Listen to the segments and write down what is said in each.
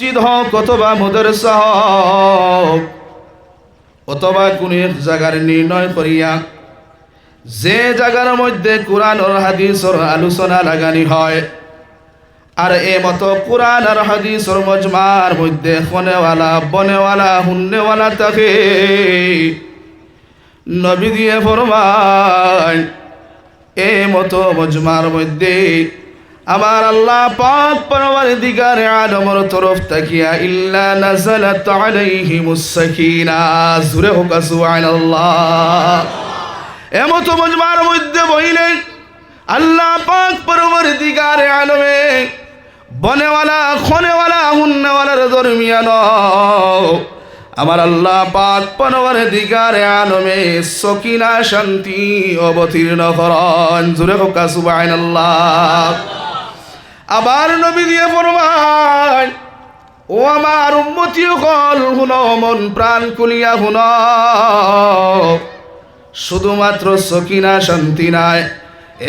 মসজিদ হোক অথবা মদরসা হোক, অথবা কোন এক জায়গার নির্ণয় করিয়া যে জায়গার মধ্যে কোরআন ও হাদিসর আলোচনা লাগানি হয়, আর এ মতো কোরআন আর হাদিসর মজমার মধ্যে খনেওয়ালা, বনেওয়ালা, হুন্নেওয়ালা থাকে। নবী দিয়ে ফরমায়, এ মতো মজমার মধ্যে আমার আল্লাহ পাক পরবার দিগারে আদমর তরফ তাকিয়া ইল্লা নাজালাত আলাইহিমুস সাকিনা। জুরে হোক, সুবহানাল্লাহ। এমত মজমার মধ্যে বইলেন আল্লাহ পাক পরবার দিগারে আলমে বনেওয়ালা, খনেওয়ালা, হুন্নেওয়ালার দরমিয়ান আমার আল্লাহ পাক দিগারে আলমে সকিনা শান্তি অবতীর্ণ করন। জুরে হোক, সুবহানাল্লাহ। আবার নবী দিয়ে ফরমান ও আমার উম্মতি কল হুন, মন প্রাণ কুলিয়া, হুন। শুধুমাত্র সকিনা শান্তি নাই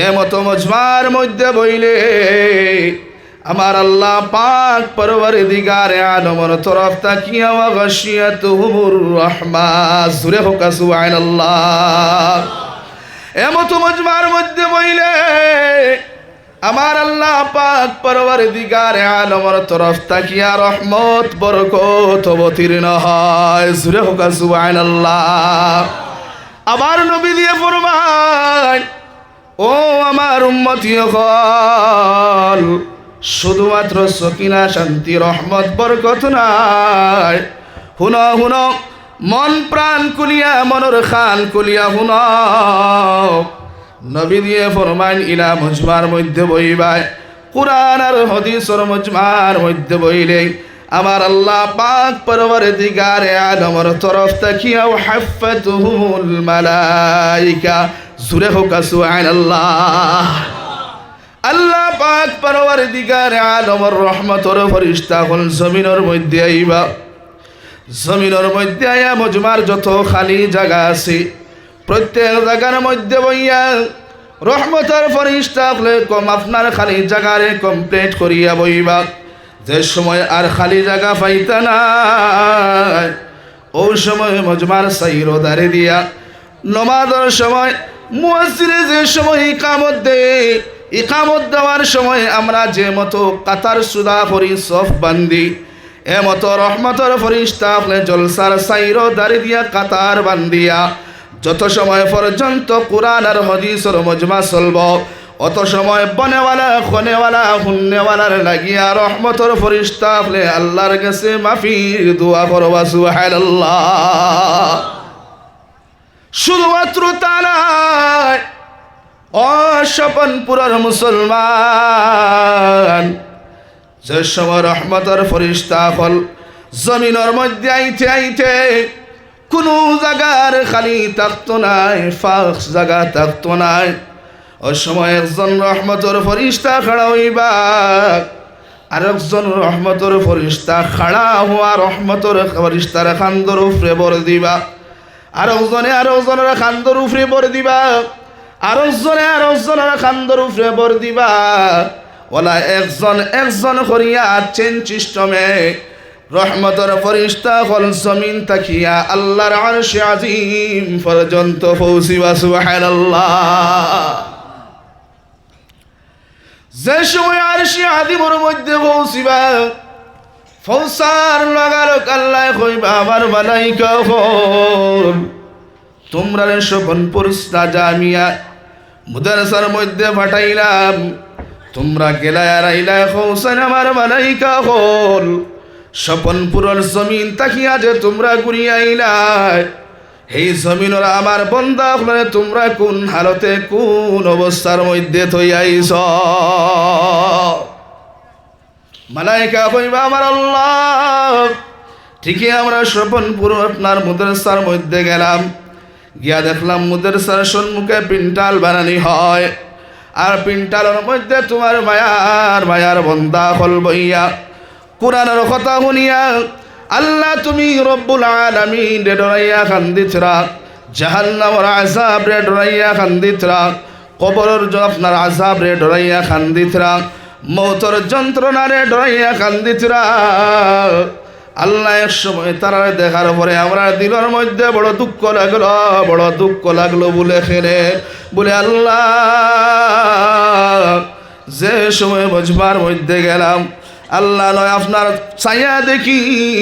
এমতো মজমার মধ্যে বইলে আমার আল্লাহ পাক পরবর দিগারে আলমর তরফ তাকিয়া, ওয়া গাশিয়াতুহুমুর রাহমা জুরে হোক, সুবহানাল্লাহ। এমতো মজমার মধ্যে বইলে আমার আল্লাহ পাক পরবর দিগারে আলমর তরফ তাকিয়া রহমত, বরকত অবতীর্ণ হয়। জুরে হোক সুবাইন আল্লাহ আবার নবী দিয়ে ফরমান ও আমার উম্মতি হল শুধুমাত্র সকিনা, শান্তি, রহমত, বরকত নাই। হুন হুন, মন প্রাণ কুলিয়া, মনর খান কুলিয়া, হুন। নবী দিয়ে ফরমান ইলা মজমার মধ্যে বইবায় কোরআন আর হদিসর মজমার মধ্যে বইলে আমার আল্লাহ পাক পরবর দিগারে আলমর তরফ তাকিয়াও হাফাতুহুল মালাইকা জুরে হোক সুবহানাল্লাহ। আল্লাহ পাক পরবর দিগারে আলমর রহমতর ফরিস্তা হল জমিনের মধ্যে আইবা। জমিনের মধ্যে আয়া মজমার যত খালি জায়গা আছে প্রত্যেক জায়গার মধ্যে বইয়া রহমতের ফরিস্তা কম আপনার খালি জায়গারে কমপ্লিট করিয়া বইবা। যে সময় আর খালি জায়গা পাইতা না ওই সময় মজমার সাইরো দাঁড়ে দিয়া। নমাজের সময় মুয়াজ্জিরে যে সময় ইকামত দেয় ইকামত দেওয়ার সময় আমরা যে মতো কাতার সুদা করি সফ বান্দি, এ মতো রহমতর ফরিস্তা জলসার সাইরো দাঁড়ি দিয়া কাতার বান্দিয়া। যত সময় পর্যন্ত কোরআন আর হদিসর মজমা চলব, অত সময় বনেওয়ালা, খনেওয়ালা, হুন্নেওয়ালার লাগিয়া রহমতর ফরিস্তা আপনি আল্লাহর কাছে মাফির দোয়া করবা, সুবহানাল্লাহ। শুধুমাত্র তারাই অস্বপনপুরের মুসলমান, যে সময় রহমতর ফরিস্তা ফল জমিনের মধ্যে আইতে আইতে কোনো জায়গার খালি থাকতো নাই, ফাঁস জায়গা থাকতো নাই। ওই সময় একজন রহমতর ফরিস্তা খাড়া হইবা আর একজন রহমতর ফরিস্তা খাড়া হওয়া রহমতর ফরিস্তার খান্দর উপরে বর দিবা। আর একজনে আর একজনের খান্দর উপরে বর দিবা আর একজনে আর একজনের খান্দর উপরে বর দিবা। ওলা একজন একজন করিয়া চেন সিস্টেমে রহমতর ফরিস্তা, হল জমিন তাকিয়া আল্লাহর আরশে আজিম পর্যন্ত পৌঁছিবা, সুবহানাল্লাহ। যে সময় আরশে আদিমর মধ্যে পৌঁছিবা, ফৌসার লাগালো আল্লাহ কইবা, আমার বানাইকা হল তোমরা শোভনপুর জামিয়া মুদারসার মধ্যে পাঠাইলাম। তোমরা গেলায় আর আইলায় হোসেন আমার মালাইকা হল স্বপনপুরের জমিন তাকিয়া যে তোমরা ঘুরিয়ে আইলায় এই জমিনের আমার বন্দা হলে তোমরা কোন হালতে কোন অবস্থার মধ্যে থই আইস মালাইকা কইবা আমার আল্লাহ। ঠিকই আমরা স্বপনপুর আপনার মুদরসার মধ্যে গেলাম। গিয়া দেখলাম মুদরসার সম্মুখে পিন্টাল বানানি হয়। আর পিন্টালের মধ্যে তোমার মায়ার মায়ার বন্দা হল বইয়া। কোরআনের কথা শুনিয়া, আল্লাহ তুমি রব্বুল আলামিন রে ডরাইয়া খান্দিতরা জাহান্নামর আজাব রে ডরাইয়া খান্দিতরা কবরের আপনার আজাব রে ডরাইয়া খান্দিতরা মৌতর যন্ত্রণারে ডরাইয়া কান্দিতরা আল্লাহ এক সময় তারা দেখার পরে আমরা দিলের মধ্যে বড় দুঃখ লাগল, বড় দুঃখ লাগল বলে খেলে, বলে আল্লাহ, যে সময় বজবার মধ্যে গেলাম আল্লাহ নয় আপনার ছায়া দেখি।